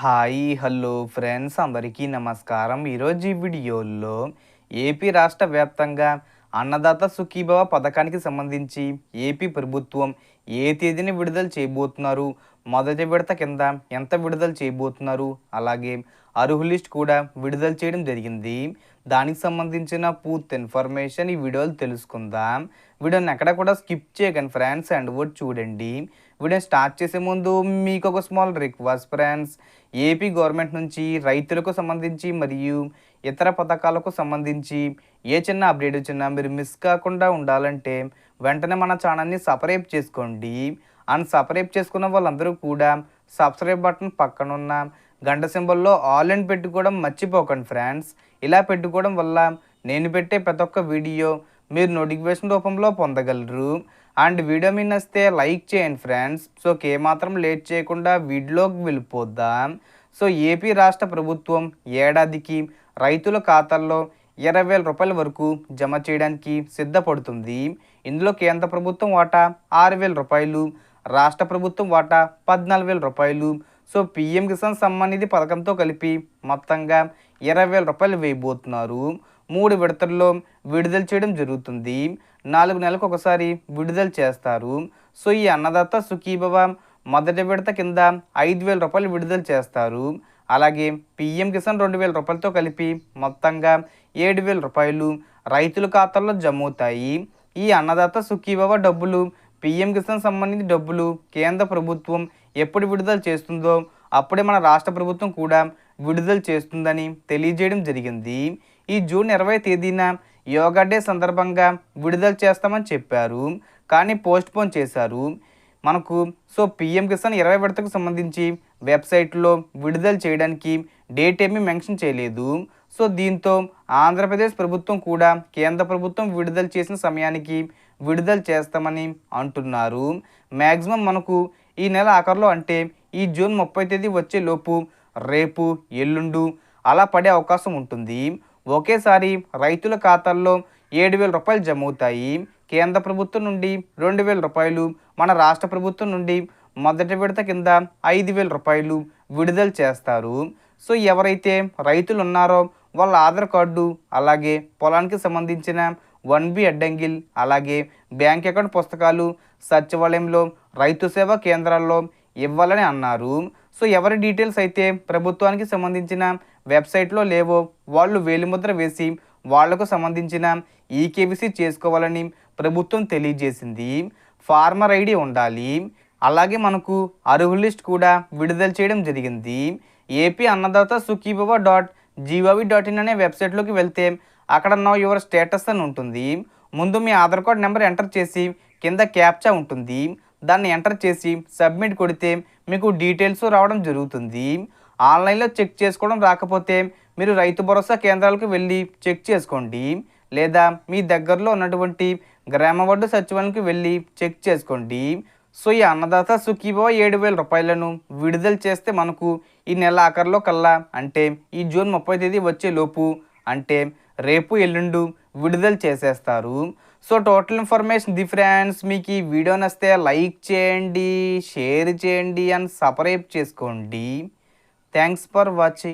Hi hello friends. అందరికీ నమస్కారం. ఈరోజు ఈ వీడియోలో ఏపీ రాష్ట్ర వ్యాప్తంగా అన్నదాత సుఖీభవ పథకానికి సంబంధించి ఏపీ ప్రభుత్వం ఏ తేదీని విడుదల చేయబోతున్నారు మొదటి విడత కింద ఎంత విడుదల చేయబోతున్నారు అలాగే అర్హు లిస్ట్ కూడా విడుదల చేయడం జరిగింది. దానికి సంబంధించిన పూర్తి ఇన్ఫర్మేషన్ ఈ వీడియోలు తెలుసుకుందాం. వీడియోని ఎక్కడ కూడా స్కిప్ చేయకండి ఫ్రెండ్స్ అండ్ వర్డ్ చూడండి. వీడియో స్టార్ట్ చేసే ముందు మీకు ఒక small request friends. AP government నుంచి రైతులకు సంబంధించి మరియు ఇతర పథకాలకు సంబంధించి ఏ చిన్న అప్డేట్ వచ్చినా మీరు మిస్ కాకుండా ఉండాలంటే వెంటనే మన ఛానల్ని సపరేట్ చేసుకోండి. అండ్ సబ్స్క్రైబ్ చేసుకున్న వాళ్ళందరూ కూడా సబ్స్క్రైబ్ బటన్ పక్కన ఉన్న గంట సింబల్లో ఆల్ అండ్ పెట్టుకోవడం మర్చిపోకండి ఫ్రెండ్స్. ఇలా పెట్టుకోవడం వల్ల నేను పెట్టే ప్రతి ఒక్క వీడియో మీరు నోటిఫికేషన్ రూపంలో పొందగలరు. అండ్ వీడియో మీ నచ్చితే లైక్ చేయండి ఫ్రెండ్స్. సో ఏమాత్రం లేట్ చేయకుండా వీడియోకి వెళ్ళిపోద్దాం సో ఏపీ రాష్ట్ర ప్రభుత్వం ఏడాదికి రైతుల ఖాతాల్లో ఇరవై వేల రూపాయల వరకు జమ చేయడానికి సిద్ధపడుతుంది. ఇందులో కేంద్ర ప్రభుత్వం వాటా ఆరు వేల రూపాయలు రాష్ట్ర ప్రభుత్వం వాటా పద్నాలుగు వేల రూపాయలు. సో పిఎం కిసాన్ సమ్మాన్ నిధి పథకంతో కలిపి మొత్తంగా ఇరవై వేల రూపాయలు వేయబోతున్నారు. మూడు విడతల్లో విడుదల చేయడం జరుగుతుంది. నాలుగు నెలలకు ఒకసారి విడుదల చేస్తారు. సో ఈ అన్నదాత సుఖీభవ మొదటి విడత కింద ఐదు వేల రూపాయలు విడుదల చేస్తారు. అలాగే పిఎం కిసాన్ రెండు వేల రూపాయలతో కలిపి మొత్తంగా ఏడు వేల రూపాయలు రైతుల ఖాతాల్లో జమ అవుతాయి. ఈ అన్నదాత సుఖీభవ డబ్బులు పిఎం కిసాన్ సంబంధించి డబ్బులు కేంద్ర ప్రభుత్వం ఎప్పుడు విడుదల చేస్తుందో అప్పుడే మన రాష్ట్ర ప్రభుత్వం కూడా విడుదల చేస్తుందని తెలియజేయడం జరిగింది. ఈ జూన్ ఇరవై తేదీన యోగా డే సందర్భంగా విడుదల చేస్తామని చెప్పారు. కానీ పోస్ట్ పోన్ చేశారు. మనకు సో పిఎం కిసాన్ ఇరవై విడతకు సంబంధించి వెబ్సైట్లో విడుదల చేయడానికి డేట్ ఏమీ మెన్షన్ చేయలేదు. సో దీంతో ఆంధ్రప్రదేశ్ ప్రభుత్వం కూడా కేంద్ర ప్రభుత్వం విడుదల చేసిన సమయానికి విడుదల చేస్తామని అంటున్నారు. మ్యాక్సిమం మనకు ఈ నెల ఆఖరిలో అంటే ఈ జూన్ ముప్పై తేదీ వచ్చే లోపు రేపు ఎల్లుండు అలా పడే అవకాశం ఉంటుంది. ఒకేసారి రైతుల ఖాతాల్లో ఏడు వేల రూపాయలు జమ అవుతాయి కేంద్ర ప్రభుత్వం నుండి రెండు వేల రూపాయలు మన రాష్ట్ర ప్రభుత్వం నుండి మొదటి విడత కింద ఐదు వేల రూపాయలు విడుదల చేస్తారు. సో ఎవరైతే రైతులు ఉన్నారో వాళ్ళ ఆధార్ కార్డు అలాగే పొలానికి సంబంధించిన వన్ బి అడ్డంగిల్ అలాగే బ్యాంక్ అకౌంట్ పుస్తకాలు సచివాలయంలో రైతు సేవా కేంద్రాల్లో ఇవ్వాలని అన్నారు. సో ఎవరి డీటెయిల్స్ అయితే ప్రభుత్వానికి సంబంధించిన వెబ్సైట్లో లేవో వాళ్ళు వేలిముద్ర వేసి వాళ్ళకు సంబంధించిన ఈకేబీసీ చేసుకోవాలని ప్రభుత్వం తెలియజేసింది. ఫార్మర్ ఐడి ఉండాలి. అలాగే మనకు అర్హుల లిస్ట్ కూడా విడుదల చేయడం జరిగింది. AP Annadata Sukhibhava dot gov dot in అనే వెబ్సైట్లోకి వెళ్తే అక్కడ నో యువర్ స్టేటస్ అని ఉంటుంది. ముందు మీ ఆధార్ కార్డ్ నెంబర్ ఎంటర్ చేసి కింద క్యాప్చా ఉంటుంది. దాన్ని ఎంటర్ చేసి సబ్మిట్ కొడితే మీకు డీటెయిల్స్ రావడం జరుగుతుంది. ఆన్లైన్లో చెక్ చేసుకోవడం రాకపోతే మీరు రైతు భరోసా కేంద్రాలకు వెళ్ళి చెక్ చేసుకోండి. లేదా మీ దగ్గరలో ఉన్నటువంటి గ్రామ వడ్డు సచివాలయానికి వెళ్ళి చెక్ చేసుకోండి. సో ఈ అన్నదాత సుఖీభవ ఏడు వేల రూపాయలను విడుదల చేస్తే మనకు ఈ నెల ఆఖరిలో కల్లా. అంటే ఈ జూన్ ముప్పై తేదీ వచ్చే లోపు. అంటే రేపు ఎల్లుండు విడుదల చేసేస్తారు. So total information the friends మీకు ఈ వీడియో నస్తే లైక్ చేయండి షేర్ చేయండి అండ్ సబ్స్క్రైబ్ చేసుకోండి. Thanks for watching.